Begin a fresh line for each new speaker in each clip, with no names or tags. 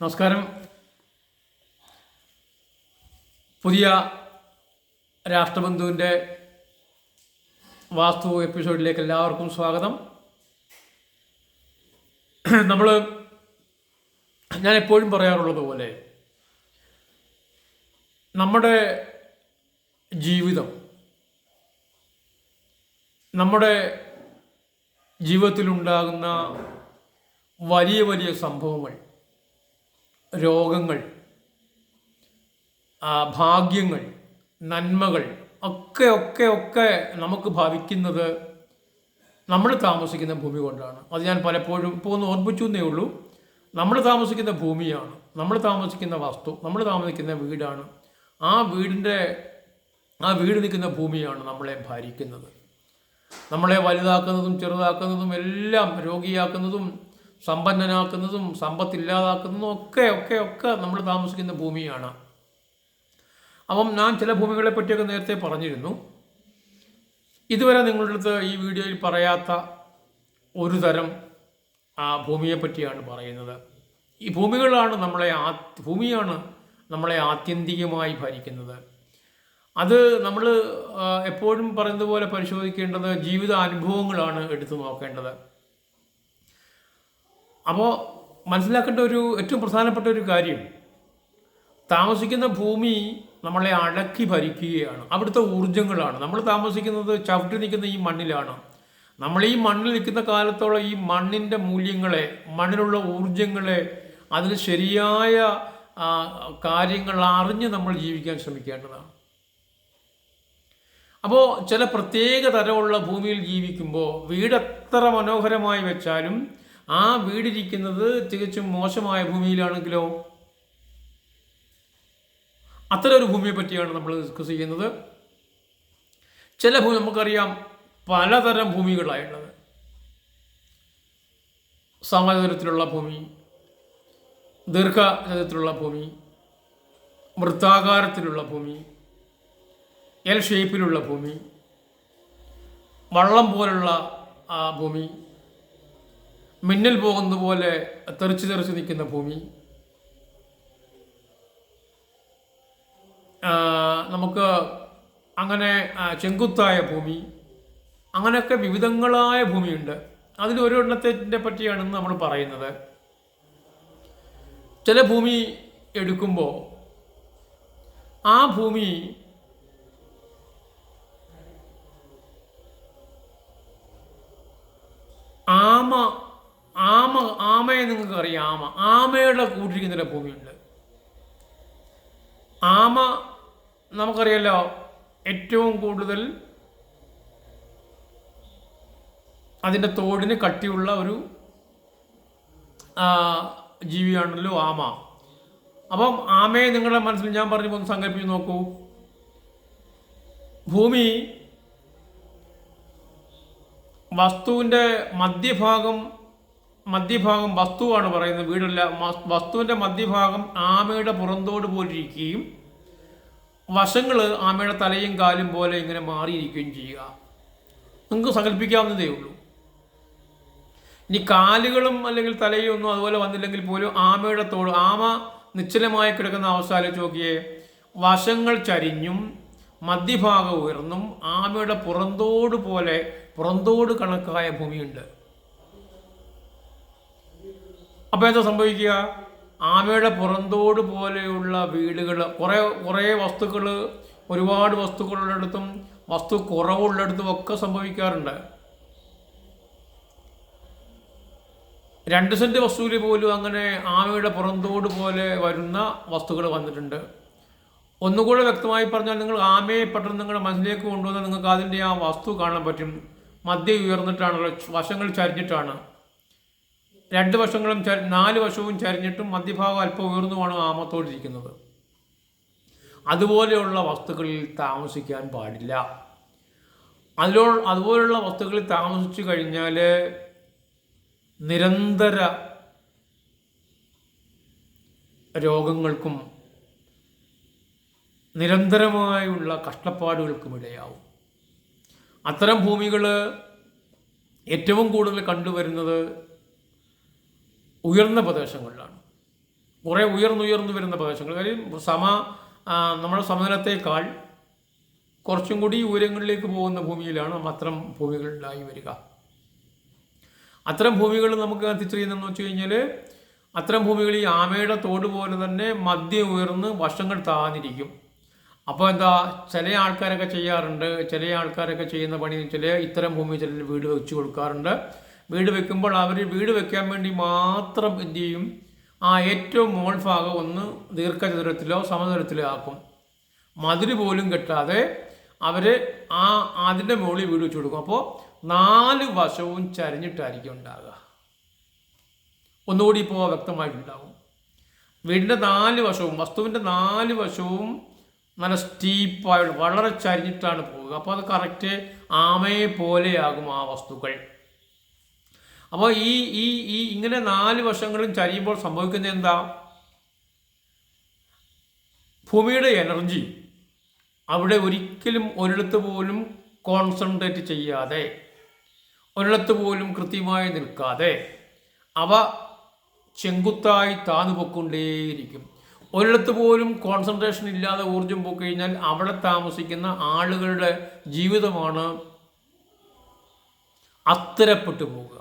നമസ്കാരം. പുതിയ രാഷ്ട്രബന്ധുവിന്റെ വാസ്തു എപ്പിസോഡിലേക്ക് എല്ലാവർക്കും സ്വാഗതം. നമ്മൾ ഞാൻ എപ്പോഴും പറയാറുള്ളത് പോലെ നമ്മുടെ ജീവിതം നമ്മുടെ ജീവിതത്തിലുണ്ടാകുന്ന വലിയ വലിയ സംഭവങ്ങൾ രോഗങ്ങൾ ഭാഗ്യങ്ങൾ നന്മകൾ ഒക്കെ ഒക്കെ ഒക്കെ നമുക്ക് ഭവിക്കുന്നത് നമ്മൾ താമസിക്കുന്ന ഭൂമി കൊണ്ടാണ്. അത് ഞാൻ പലപ്പോഴും ഇപ്പോൾ ഒന്ന് ഓർമ്മിച്ചു എന്നേ ഉള്ളൂ. നമ്മൾ താമസിക്കുന്ന ഭൂമിയാണ് നമ്മൾ താമസിക്കുന്ന വസ്തു നമ്മൾ താമസിക്കുന്ന വീടാണ്. ആ വീടിന്റെ ആ വീട് നിൽക്കുന്ന ഭൂമിയാണ് നമ്മളെ ഭരിക്കുന്നത്. നമ്മളെ വലുതാക്കുന്നതും ചെറുതാക്കുന്നതും എല്ലാം രോഗിയാക്കുന്നതും സമ്പന്നനാക്കുന്നതും സമ്പത്തില്ലാതാക്കുന്നതും ഒക്കെ ഒക്കെ ഒക്കെ നമ്മൾ താമസിക്കുന്ന ഭൂമിയാണ്. അപ്പം ഞാൻ ചില ഭൂമികളെ പറ്റിയൊക്കെ നേരത്തെ പറഞ്ഞിരുന്നു. ഇതുവരെ നിങ്ങളുടെ അടുത്ത് ഈ വീഡിയോയിൽ പറയാത്ത ഒരു തരം ആ ഭൂമിയെ പറ്റിയാണ് പറയുന്നത്. ഈ ഭൂമികളാണ് നമ്മളെ ആ ഭൂമിയാണ് നമ്മളെ ആത്യന്തികമായി ഭരിക്കുന്നത്. അത് നമ്മൾ എപ്പോഴും പറയുന്നത് പോലെ പരിശോധിക്കേണ്ടത് ജീവിത അനുഭവങ്ങളാണ് എടുത്തു നോക്കേണ്ടത്. അപ്പോൾ മനസ്സിലാക്കേണ്ട ഒരു ഏറ്റവും പ്രധാനപ്പെട്ട ഒരു കാര്യം. താമസിക്കുന്ന ഭൂമി നമ്മളെ അടക്കി ഭരിക്കുകയാണ്. അവിടുത്തെ ഊർജങ്ങളാണ് നമ്മൾ താമസിക്കുന്നത് ചവിട്ടി നിൽക്കുന്ന ഈ മണ്ണിലാണ്. നമ്മൾ ഈ മണ്ണിൽ നിൽക്കുന്ന കാലത്തോളം ഈ മണ്ണിന്റെ മൂല്യങ്ങളെ മണ്ണിലുള്ള ഊർജങ്ങളെ അതിന് ശരിയായ കാര്യങ്ങൾ അറിഞ്ഞ് നമ്മൾ ജീവിക്കാൻ ശ്രമിക്കേണ്ടതാണ്. അപ്പോൾ ചില പ്രത്യേക തരമുള്ള ഭൂമിയിൽ ജീവിക്കുമ്പോൾ വീട് എത്ര മനോഹരമായി വെച്ചാലും ആ വീടിരിക്കുന്നത് തികച്ചും മോശമായ ഭൂമിയിലാണെങ്കിലോ? അത്തരം ഒരു ഭൂമിയെ പറ്റിയാണ് നമ്മൾ ഡിസ്കസ് ചെയ്യുന്നത്. ചില ഭൂമി നമുക്കറിയാം പലതരം ഭൂമികളായുള്ളത്. സമതലത്തിലുള്ള ഭൂമി ദീർഘചതുരത്തിലുള്ള ഭൂമി വൃത്താകാരത്തിലുള്ള ഭൂമി എൽ ഷേപ്പിലുള്ള ഭൂമി വള്ളം പോലുള്ള ഭൂമി മിന്നൽ പോകുന്ന പോലെ തെറിച്ച് തെറിച്ച് നിൽക്കുന്ന ഭൂമി. നമുക്ക് അങ്ങനെ ചെങ്കുത്തായ ഭൂമി അങ്ങനെയൊക്കെ വിവിധങ്ങളായ ഭൂമിയുണ്ട്. അതിൽ ഒരെണ്ണത്തിന്റെ പറ്റിയാണ് നമ്മൾ പറയുന്നത്. ചില ഭൂമി എടുക്കുമ്പോൾ ആ ഭൂമി ആമ ആമ ആമയെ നിങ്ങൾക്ക് അറിയാം ആമ. ആമയുടെ കൂട്ടിരിക്കുന്ന ഒരു ഭൂമിയുണ്ട്. ആമ നമുക്കറിയാലോ ഏറ്റവും കൂടുതൽ അതിന്റെ തോടിന് കട്ടിയുള്ള ഒരു ജീവിയാണല്ലോ ആമ. അപ്പം ആമയെ നിങ്ങളുടെ മനസ്സിൽ ഞാൻ പറഞ്ഞു ഒന്ന് സങ്കല്പിച്ച് നോക്കൂ. ഭൂമി വസ്തുവിന്റെ മധ്യഭാഗം മധ്യഭാഗം വസ്തുവാണ് പറയുന്നത്. വീടല്ല വസ്തുവിന്റെ മധ്യഭാഗം ആമയുടെ പുറന്തോട് പോലിരിക്കുകയും വശങ്ങൾ ആമയുടെ തലയും കാലും പോലെ ഇങ്ങനെ മാറിയിരിക്കുകയും ചെയ്യുക. നിങ്ങൾക്ക് സങ്കല്പിക്കാവുന്നതേ ഉള്ളൂ. ഇനി കാലുകളും അല്ലെങ്കിൽ തലയും ഒന്നും അതുപോലെ വന്നില്ലെങ്കിൽ പോലും ആമയുടെ തോട് ആമ നിശ്ചലമായി കിടക്കുന്ന അവസ്ഥ ആലോചിച്ച് നോക്കിയേ. വശങ്ങൾ ചരിഞ്ഞും മധ്യഭാഗം ഉയർന്നും ആമയുടെ പുറന്തോട് പോലെ പുറന്തോട് കണക്കായ ഭൂമിയുണ്ട്. അപ്പോൾ എന്താ സംഭവിക്കുക? ആമയുടെ പുറന്തോട് പോലെയുള്ള വീടുകൾ കുറേ കുറേ വസ്തുക്കൾ ഒരുപാട് വസ്തുക്കളുള്ളിടത്തും വസ്തു കുറവുള്ളിടത്തും ഒക്കെ സംഭവിക്കാറുണ്ട്. രണ്ട് സെന്റ് വസ്തുവിൽ പോലും അങ്ങനെ ആമയുടെ പുറന്തോട് പോലെ വരുന്ന വസ്തുക്കൾ വന്നിട്ടുണ്ട്. ഒന്നുകൂടെ വ്യക്തമായി പറഞ്ഞാൽ നിങ്ങൾ ആമയെ പെട്ടെന്ന് നിങ്ങളുടെ മനസ്സിലേക്ക് കൊണ്ടുവന്നാൽ നിങ്ങൾക്ക് അതിന്റെ ആ വസ്തു കാണാൻ പറ്റും. മധ്യ ഉയർന്നിട്ടാണല്ലോ വശങ്ങൾ ചരിഞ്ഞിട്ടാണ്. രണ്ട് വശങ്ങളും നാല് വശവും ചരിഞ്ഞിട്ടും മധ്യഭാഗം അല്പം ഉയർന്നുമാണ് ആമത്തോടിരിക്കുന്നത് അതുപോലെയുള്ള വസ്തുക്കളിൽ താമസിക്കാൻ പാടില്ല. അതിലോ അതുപോലുള്ള വസ്തുക്കളിൽ താമസിച്ചു കഴിഞ്ഞാൽ നിരന്തര രോഗങ്ങൾക്കും നിരന്തരമായുള്ള കഷ്ടപ്പാടുകൾക്കും ഇടയാവും. അത്തരം ഭൂമികൾ ഏറ്റവും കൂടുതൽ കണ്ടുവരുന്നത് ഉയർന്ന പ്രദേശങ്ങളിലാണ്. കുറേ ഉയർന്നുയർന്നു വരുന്ന പ്രദേശങ്ങൾ. കാര്യം സമ നമ്മുടെ സമതലത്തേക്കാൾ കുറച്ചും കൂടി ഉയരങ്ങളിലേക്ക് പോകുന്ന ഭൂമിയിലാണ് നമ്മൾ അത്തരം ഭൂമികളിലായി വരിക. അത്തരം ഭൂമികൾ നമുക്ക് തിരിച്ചറിയുന്നതെന്ന് വെച്ച് കഴിഞ്ഞാൽ അത്തരം ഭൂമികൾ ഈ ആമയുടെ തോട് പോലെ തന്നെ മദ്യം ഉയർന്ന് വശങ്ങൾ താന്നിരിക്കും. അപ്പോൾ എന്താ ചില ആൾക്കാരൊക്കെ ചെയ്യാറുണ്ട് ചില ആൾക്കാരൊക്കെ ചെയ്യുന്ന പണി ചില ഇത്തരം ഭൂമി ചില വീട് വെച്ച് കൊടുക്കാറുണ്ട്. വീട് വെക്കുമ്പോൾ അവർ വീട് വെക്കാൻ വേണ്ടി മാത്രം എന്തു ചെയ്യും? ആ ഏറ്റവും മോൾ ഭാഗം ഒന്ന് ദീർഘചതുരത്തിലോ സമചതുരത്തിലോ ആക്കും. മതിര് പോലും കെട്ടാതെ അവർ ആ അതിന്റെ മുകളിൽ വീട് വെച്ച് കൊടുക്കും. അപ്പോൾ നാല് വശവും ചരിഞ്ഞിട്ടായിരിക്കും ഉണ്ടാകുക ഒന്നുകൂടി ഇപ്പോൾ വ്യക്തമായിട്ടുണ്ടാകും വീടിന്റെ നാല് വശവും വസ്തുവിന്റെ നാല് വശവും നല്ല സ്റ്റീപ്പായിട്ട് വളരെ ചരിഞ്ഞിട്ടാണ് പോവുക. അപ്പോൾ അത് കറക്റ്റ് ആമയെ പോലെയാകും ആ വസ്തുക്കൾ. അപ്പോൾ ഈ ഈ ഈ ഇങ്ങനെ നാല് വശങ്ങളും ചരിയുമ്പോൾ സംഭവിക്കുന്നത് എന്താ? ഭൂമിയുടെ എനർജി അവിടെ ഒരിക്കലും ഒരിടത്ത് പോലും കോൺസെൻട്രേറ്റ് ചെയ്യാതെ ഒരിടത്ത് പോലും കൃത്യമായി നിൽക്കാതെ അവ ചെങ്കുത്തായി താന്നു പൊക്കൊണ്ടേയിരിക്കും ഒരിടത്ത് പോലും കോൺസെൻട്രേഷൻ ഇല്ലാതെ ഊർജം പോയിക്കഴിഞ്ഞാൽ അവിടെ താമസിക്കുന്ന ആളുകളുടെ ജീവിതമാണ് അസ്ഥിരപ്പെട്ടു പോവുക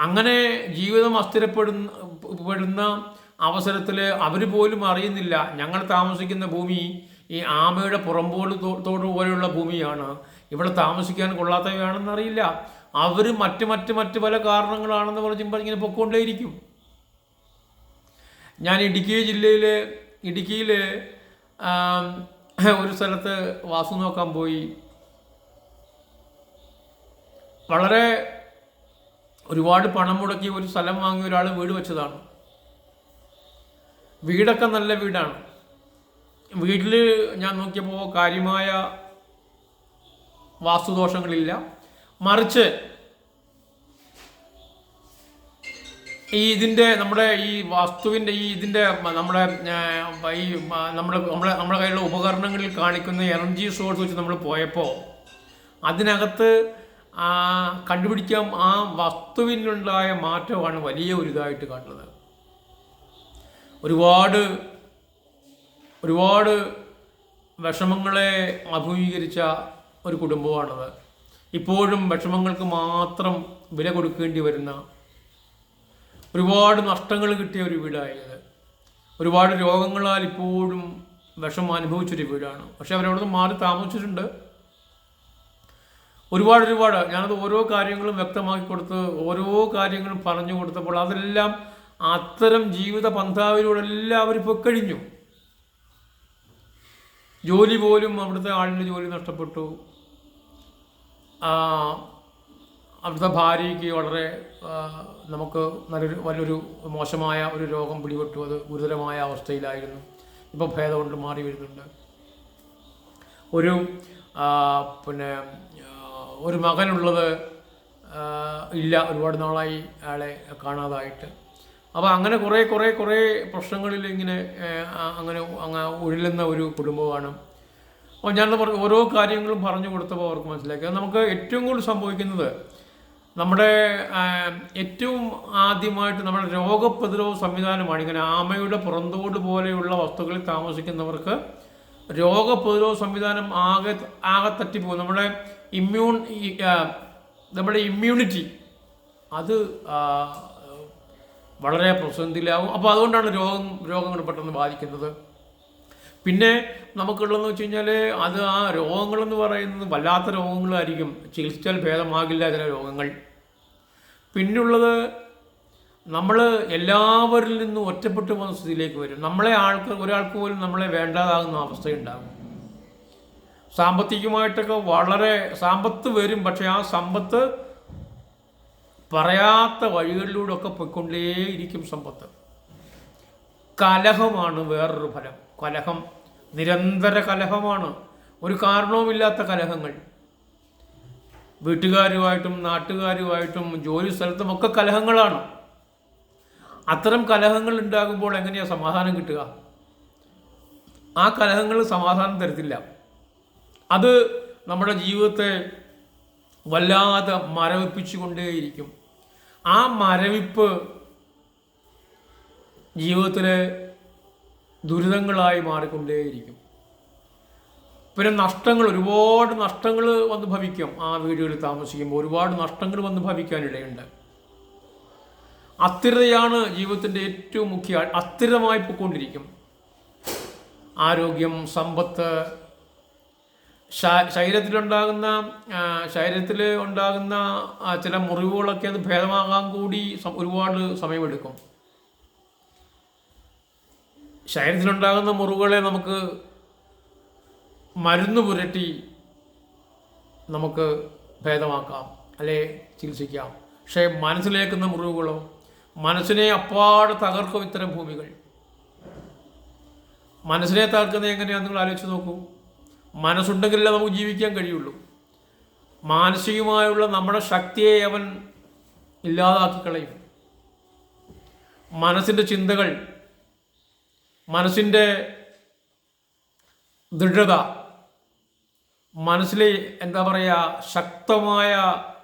അങ്ങനെ ജീവിതം അസ്ഥിരപ്പെടുന്ന പെടുന്ന അവസരത്തിൽ അവർ പോലും അറിയുന്നില്ല. ഞങ്ങൾ താമസിക്കുന്ന ഭൂമി ഈ ആമയുടെ പുറമ്പോട് തോട് പോലെയുള്ള ഭൂമിയാണ്. ഇവിടെ താമസിക്കാൻ കൊള്ളാത്തവയാണെന്ന് അറിയില്ല അവർ മറ്റ് മറ്റ് മറ്റ് പല കാരണങ്ങളാണെന്ന് പറഞ്ഞുമ്പോൾ ഇങ്ങനെ പൊക്കോണ്ടേയിരിക്കും. ഞാൻ ഇടുക്കി ജില്ലയിൽ ഇടുക്കിയിൽ ഒരു സ്ഥലത്ത് വാസു നോക്കാൻ പോയി. വളരെ ഒരുപാട് പണം മുടക്കി ഒരു സ്ഥലം വാങ്ങിയ ഒരാൾ വീട് വെച്ചതാണ്. വീടൊക്കെ നല്ല വീടാണ്. വീട്ടിൽ ഞാൻ നോക്കിയപ്പോൾ കാര്യമായ വാസ്തുദോഷങ്ങളില്ല. മറിച്ച് ഈ ഇതിന്റെ നമ്മുടെ ഈ വസ്തുവിന്റെ ഈ ഇതിന്റെ നമ്മുടെ ഈ നമ്മുടെ നമ്മുടെ നമ്മുടെ കയ്യിലുള്ള ഉപകരണങ്ങളിൽ കാണിക്കുന്ന എനർജി സോഴ്സ് വെച്ച് നമ്മൾ പോയപ്പോൾ അതിനകത്ത് ആ, കണ്ടുപിടിക്കാൻ ആ വസ്തുവിനുണ്ടായ മാറ്റമാണ് വലിയ ഒരു ഇതായിട്ട് കാണുന്നത്. ഒരുപാട് ഒരുപാട് വിഷമങ്ങളെ അഭിമുഖീകരിച്ച ഒരു കുടുംബമാണത്. ഇപ്പോഴും വിഷമങ്ങൾക്ക് മാത്രം വില കൊടുക്കേണ്ടി വരുന്ന ഒരുപാട് നഷ്ടങ്ങൾ കിട്ടിയ ഒരു വീടായത് ഒരുപാട് രോഗങ്ങളാൽ ഇപ്പോഴും വിഷമം അനുഭവിച്ചൊരു വീടാണ്. പക്ഷെ അവരവിടെ നിന്ന് മാറി താമസിച്ചിട്ടുണ്ട്. ഒരുപാട് ഒരുപാട് ഞാനത് ഓരോ കാര്യങ്ങളും വ്യക്തമാക്കി കൊടുത്ത് ഓരോ കാര്യങ്ങളും പറഞ്ഞു കൊടുത്തപ്പോൾ അതെല്ലാം അത്തരം ജീവിത പന്ഥാവിലൂടെ എല്ലാവരും ഇപ്പോൾ കഴിഞ്ഞു. ജോലി പോലും അവിടുത്തെ ആളിന്റെ ജോലി നഷ്ടപ്പെട്ടു. അവിടുത്തെ ഭാര്യയ്ക്ക് വളരെ നമുക്ക് നല്ലൊരു വലിയൊരു മോശമായ ഒരു രോഗം പിടിപെട്ടു. അത് ഗുരുതരമായ അവസ്ഥയിലായിരുന്നു. ഇപ്പോൾ ഭേദം കൊണ്ട് മാറി വരുന്നുണ്ട്. ഒരു പിന്നെ ഒരു മകനുള്ളത് ഇല്ല. ഒരുപാട് നാളായി അയാളെ കാണാതായിട്ട്. അപ്പോൾ അങ്ങനെ കുറേ കുറേ കുറേ പ്രശ്നങ്ങളിൽ ഇങ്ങനെ അങ്ങനെ അങ്ങ് ഉഴലുന്ന ഒരു കുടുംബമാണ്. അപ്പോൾ ഞാൻ പറഞ്ഞു ഓരോ കാര്യങ്ങളും പറഞ്ഞു കൊടുത്തപ്പോൾ അവർക്ക് മനസ്സിലാക്കി. നമുക്ക് ഏറ്റവും കൂടുതൽ സംഭവിക്കുന്നത് നമ്മുടെ ഏറ്റവും ആദ്യമായിട്ട് നമ്മുടെ രോഗപ്രതിരോധ സംവിധാനമാണ്. ഇങ്ങനെ ആമയുടെ പുറന്തോട് പോലെയുള്ള വസ്തുക്കളിൽ താമസിക്കുന്നവർക്ക് രോഗപ്രതിരോധ സംവിധാനം ആകെ ആകെ തട്ടിപ്പോകും. നമ്മുടെ ഇമ്മ്യൂൺ നമ്മുടെ ഇമ്മ്യൂണിറ്റി അത് വളരെ പ്രതിസന്ധിയിലാവും അപ്പോൾ അതുകൊണ്ടാണ് രോഗം രോഗങ്ങൾ പെട്ടെന്ന് ബാധിക്കുന്നത്. പിന്നെ നമുക്കുള്ളതെന്ന് വെച്ച് കഴിഞ്ഞാൽ അത് ആ രോഗങ്ങളെന്ന് പറയുന്നത് വല്ലാത്ത രോഗങ്ങളായിരിക്കും. ചികിത്സിച്ചാൽ ഭേദമാകില്ല ചില രോഗങ്ങൾ. പിന്നുള്ളത് നമ്മൾ എല്ലാവരിൽ നിന്നും ഒറ്റപ്പെട്ടു പോകുന്ന സ്ഥിതിയിലേക്ക് വരും. നമ്മളെ ആൾക്ക് ഒരാൾക്ക് പോലും നമ്മളെ വേണ്ടാതാകുന്ന അവസ്ഥയുണ്ടാകും. സാമ്പത്തികമായിട്ടൊക്കെ വളരെ സമ്പത്ത് വരും പക്ഷേ ആ സമ്പത്ത് പറയാത്ത വഴികളിലൂടെ ഒക്കെ പോയിക്കൊണ്ടേയിരിക്കും സമ്പത്ത്. കലഹമാണ് വേറൊരു ഫലം. കലഹം നിരന്തര കലഹമാണ്. ഒരു കാരണവുമില്ലാത്ത കലഹങ്ങൾ. വീട്ടുകാരുമായിട്ടും നാട്ടുകാരുമായിട്ടും ജോലി സ്ഥലത്തും ഒക്കെ കലഹങ്ങളാണ്. അത്തരം കലഹങ്ങൾ ഉണ്ടാകുമ്പോൾ എങ്ങനെയാണ് സമാധാനം കിട്ടുക? ആ കലഹങ്ങൾ സമാധാനം തരത്തില്ല. അത് നമ്മുടെ ജീവിതത്തെ വല്ലാതെ മരവിപ്പിച്ചുകൊണ്ടേയിരിക്കും. ആ മരവിപ്പ് ജീവിതത്തിലെ ദുരിതങ്ങളായി മാറിക്കൊണ്ടേയിരിക്കും. പിന്നെ നഷ്ടങ്ങൾ ഒരുപാട് നഷ്ടങ്ങൾ വന്ന് ഭവിക്കും ആ വീടുകളിൽ താമസിക്കുമ്പോൾ. ഒരുപാട് നഷ്ടങ്ങൾ വന്ന് ഭവിക്കാനിടയുണ്ട് അസ്ഥിരതയാണ് ജീവിതത്തിന്റെ ഏറ്റവും മുഖ്യ അസ്ഥിരമായി പോയിക്കൊണ്ടിരിക്കും. ആരോഗ്യം സമ്പത്ത് ശരീരത്തിലുണ്ടാകുന്ന ശരീരത്തിൽ ഉണ്ടാകുന്ന ചില മുറിവുകളൊക്കെ അത് ഭേദമാകാൻ കൂടി ഒരുപാട് സമയമെടുക്കും. ശരീരത്തിലുണ്ടാകുന്ന മുറിവുകളെ നമുക്ക് മരുന്ന് പുരട്ടി നമുക്ക് ഭേദമാക്കാം അല്ലെ ചികിത്സിക്കാം. പക്ഷേ മനസ്സിലേക്കുന്ന മുറിവുകളോ മനസ്സിനെ അപ്പാട് തകർക്കും ഇത്തരം ഭൂമികൾ. മനസ്സിനെ തകർക്കുന്നത് എങ്ങനെയാണെന്ന് നിങ്ങൾ ആലോചിച്ച് നോക്കൂ. മനസ്സുണ്ടെങ്കിലേ നമുക്ക് ജീവിക്കാൻ കഴിയുള്ളൂ. മാനസികമായുള്ള നമ്മുടെ ശക്തിയെ അവൻ ഇല്ലാതാക്കി കളയും മനസ്സിന്റെ ചിന്തകൾ മനസ്സിന്റെ ദൃഢത മനസ്സിലെ എന്താ പറയുക ശക്തമായ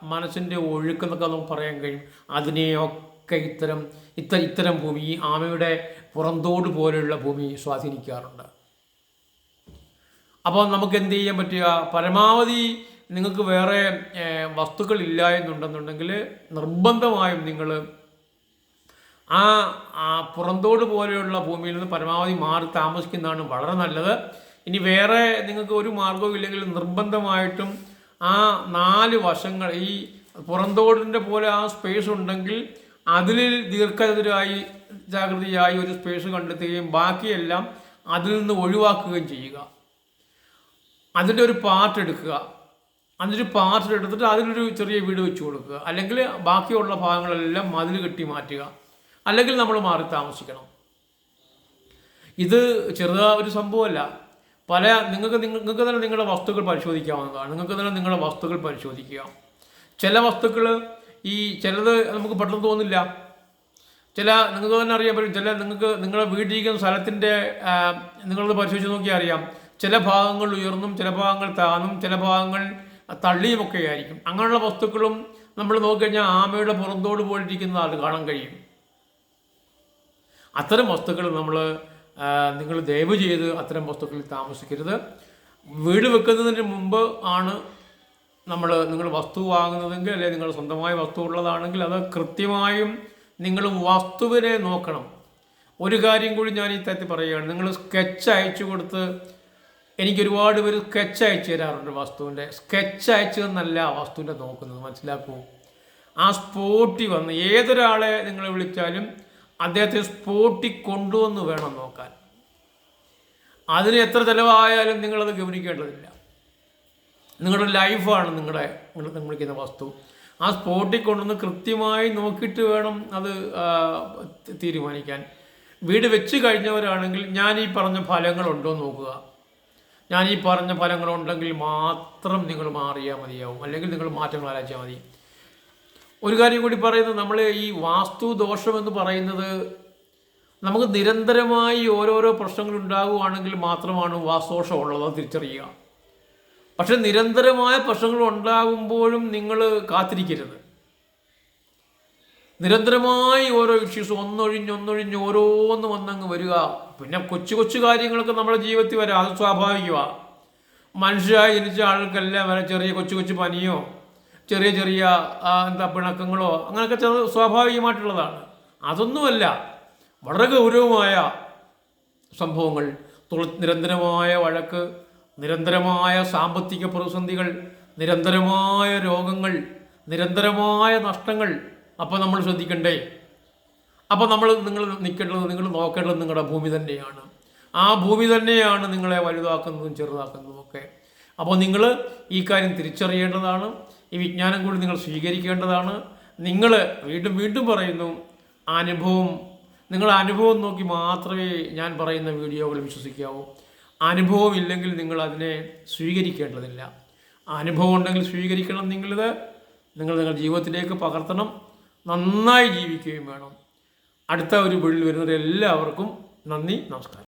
മനസ്സിന്റെ ഒഴുക്കെന്നൊക്കെ നമുക്ക് പറയാൻ കഴിയും. അതിനെയൊക്കെ ഇത്തരം ഇത്ത ഇത്തരം ഭൂമി ഈ ആമയുടെ പുറന്തോട് പോലെയുള്ള ഭൂമി സ്വാധീനിക്കാറുണ്ട്. അപ്പോൾ നമുക്ക് എന്ത് ചെയ്യാൻ പറ്റുക? പരമാവധി നിങ്ങൾക്ക് വേറെ വസ്തുക്കൾ ഇല്ല എന്നുണ്ടെന്നുണ്ടെങ്കിൽ നിർബന്ധമായും നിങ്ങൾ ആ പുറന്തോട് പോലെയുള്ള ഭൂമിയിൽ നിന്ന് പരമാവധി മാറി താമസിക്കുന്നതാണ് വളരെ നല്ലത്. ഇനി വേറെ നിങ്ങൾക്ക് ഒരു മാർഗവും ഇല്ലെങ്കിൽ നിർബന്ധമായിട്ടും ആ നാല് വശങ്ങൾ ഈ പുറന്തോടിന്റെ പോലെ ആ സ്പേസ് ഉണ്ടെങ്കിൽ അതിൽ ദീർഘചതുരായി ജാഗ്രതയായി ഒരു സ്പേസ് കണ്ടെത്തുകയും ബാക്കിയെല്ലാം അതിൽ നിന്ന് ഒഴിവാക്കുകയും ചെയ്യുക. അതിന്റെ ഒരു പാർട്ട് എടുക്കുക. അതിന്റെ പാർട്ട് എടുത്തിട്ട് അതിലൊരു ചെറിയ വീട് വെച്ച് കൊടുക്കുക. അല്ലെങ്കിൽ ബാക്കിയുള്ള ഭാഗങ്ങളെല്ലാം മതിൽ കെട്ടി മാറ്റുക. അല്ലെങ്കിൽ നമ്മൾ മാറി താമസിക്കണം. ഇത് ചെറുത ഒരു സംഭവമല്ല. പല നിങ്ങൾക്ക് നിങ്ങൾക്ക് തന്നെ നിങ്ങളുടെ വസ്തുക്കൾ പരിശോധിക്കാവുന്നതാണ്. നിങ്ങൾക്ക് തന്നെ നിങ്ങളുടെ വസ്തുക്കൾ പരിശോധിക്കുക. ചില വസ്തുക്കൾ ഈ ചിലത് നമുക്ക് പെട്ടെന്ന് തോന്നില്ല. ചില നിങ്ങൾക്ക് തന്നെ അറിയാൻ പറ്റും. ചില നിങ്ങൾക്ക് നിങ്ങളുടെ വീട്ടിലിരിക്കുന്ന സ്ഥലത്തിന്റെ നിങ്ങളത് പരിശോധിച്ച് നോക്കിയാൽ അറിയാം. ചില ഭാഗങ്ങൾ ഉയർന്നും ചില ഭാഗങ്ങൾ താന്നും ചില ഭാഗങ്ങൾ തള്ളിയുമൊക്കെ ആയിരിക്കും. അങ്ങനെയുള്ള വസ്തുക്കളും നമ്മൾ നോക്കിക്കഴിഞ്ഞാൽ ആമയുടെ പുറന്തോട് പോലിരിക്കുന്ന അത് കാണാൻ കഴിയും. അത്തരം വസ്തുക്കൾ നമ്മൾ നിങ്ങൾ ദയവ് ചെയ്ത് അത്തരം വസ്തുക്കളിൽ താമസിക്കരുത്. വീട് വെക്കുന്നതിന് മുമ്പ് ആണ് നമ്മൾ നിങ്ങൾ വസ്തു വാങ്ങുന്നതെങ്കിൽ അല്ലെങ്കിൽ നിങ്ങൾ സ്വന്തമായ വസ്തു ഉള്ളതാണെങ്കിൽ അത് കൃത്യമായും നിങ്ങൾ വസ്തുവിനെ നോക്കണം. ഒരു കാര്യം കൂടി ഞാൻ ഈ തരത്തിൽ പറയുകയാണ്. നിങ്ങൾ സ്കെച്ച് അയച്ചു കൊടുത്ത് എനിക്ക് ഒരുപാട് പേര് സ്കെച്ച് അയച്ചു തരാറുണ്ട് വസ്തുവിന്റെ. സ്കെച്ച് അയച്ചതെന്നല്ല വസ്തുവിന്റെ നോക്കുന്നത്. മനസ്സിലാക്കൂ. ആ സ്പോട്ടി വന്ന് ഏതൊരാളെ നിങ്ങൾ വിളിച്ചാലും അദ്ദേഹത്തെ സ്പോട്ടി കൊണ്ടുവന്ന് വേണം നോക്കാൻ. അതിന് എത്ര ചിലവായാലും നിങ്ങളത് ഗവനിക്കേണ്ടതില്ല. നിങ്ങളുടെ ലൈഫാണ് നിങ്ങളുടെ നിങ്ങൾ നിർമ്മിക്കുന്ന വസ്തു. ആ സ്പോട്ടിൽ കൊണ്ടുവന്ന് കൃത്യമായി നോക്കിയിട്ട് വേണം അത് തീരുമാനിക്കാൻ. വീട് വെച്ച് കഴിഞ്ഞവരാണെങ്കിൽ ഞാൻ ഈ പറഞ്ഞ ഫലങ്ങളുണ്ടോ നോക്കുക. ഞാൻ ഈ പറഞ്ഞ ഫലങ്ങളുണ്ടെങ്കിൽ മാത്രം നിങ്ങൾ മാറിയാൽ മതിയാവും. അല്ലെങ്കിൽ നിങ്ങൾ മാറ്റങ്ങൾ ആലോചിച്ചാൽ മതി. ഒരു കാര്യം കൂടി പറയുന്നത് നമ്മൾ ഈ വാസ്തു ദോഷം എന്ന് പറയുന്നത് നമുക്ക് നിരന്തരമായി ഓരോരോ പ്രശ്നങ്ങൾ ഉണ്ടാകുകയാണെങ്കിൽ മാത്രമാണ് വാസ്തുദോഷം ഉള്ളത് തിരിച്ചറിയുക. പക്ഷെ നിരന്തരമായ പ്രശ്നങ്ങൾ ഉണ്ടാകുമ്പോഴും നിങ്ങൾ കാത്തിരിക്കരുത്. നിരന്തരമായി ഓരോ ഇഷ്യൂസ് ഒന്നൊഴിഞ്ഞ് ഒന്നൊഴിഞ്ഞ് ഓരോന്ന് വന്നങ്ങ് വരിക. പിന്നെ കൊച്ചു കൊച്ചു കാര്യങ്ങളൊക്കെ നമ്മുടെ ജീവിതത്തിൽ വരാം. അത് സ്വാഭാവികമാണ് മനുഷ്യരായി ജനിച്ച ആൾക്കെല്ലാം വരെ ചെറിയ കൊച്ചു കൊച്ചു പനിയോ ചെറിയ ചെറിയ എന്താ പിണക്കങ്ങളോ അങ്ങനെയൊക്കെ ചെറു സ്വാഭാവികമായിട്ടുള്ളതാണ്. അതൊന്നുമല്ല. വളരെ ഗൗരവമായ സംഭവങ്ങൾ. നിരന്തരമായ വഴക്ക് നിരന്തരമായ സാമ്പത്തിക പ്രതിസന്ധികൾ നിരന്തരമായ രോഗങ്ങൾ നിരന്തരമായ നഷ്ടങ്ങൾ. അപ്പോൾ നമ്മൾ ശ്രദ്ധിക്കണ്ടേ? അപ്പോൾ നമ്മൾ നിങ്ങൾ നിൽക്കേണ്ടത് നിങ്ങൾ നോക്കേണ്ടത് നിങ്ങളുടെ ഭൂമി തന്നെയാണ്. ആ ഭൂമി തന്നെയാണ് നിങ്ങളെ വലുതാക്കുന്നതും ചെറുതാക്കുന്നതും ഒക്കെ. അപ്പോൾ നിങ്ങൾ ഈ കാര്യം തിരിച്ചറിയേണ്ടതാണ്. ഈ വിജ്ഞാനം കൂടി നിങ്ങൾ സ്വീകരിക്കേണ്ടതാണ്. നിങ്ങൾ വീണ്ടും വീണ്ടും പറയുന്നു അനുഭവം. നിങ്ങളുടെ അനുഭവം നോക്കി മാത്രമേ ഞാൻ പറയുന്ന വീഡിയോകൾ വിശ്വസിക്കാവൂ. അനുഭവം ഇല്ലെങ്കിൽ നിങ്ങൾ അതിനെ സ്വീകരിക്കേണ്ടതില്ല. അനുഭവം ഉണ്ടെങ്കിൽ സ്വീകരിക്കണം നിങ്ങളിത് നിങ്ങൾ നിങ്ങളുടെ ജീവിതത്തിലേക്ക് പകർത്തണം നന്നായി ജീവിക്കുകയും വേണം. അടുത്ത ഒരു വീട്ടിൽ വരുന്നവരെല്ലാവർക്കും നന്ദി നമസ്കാരം.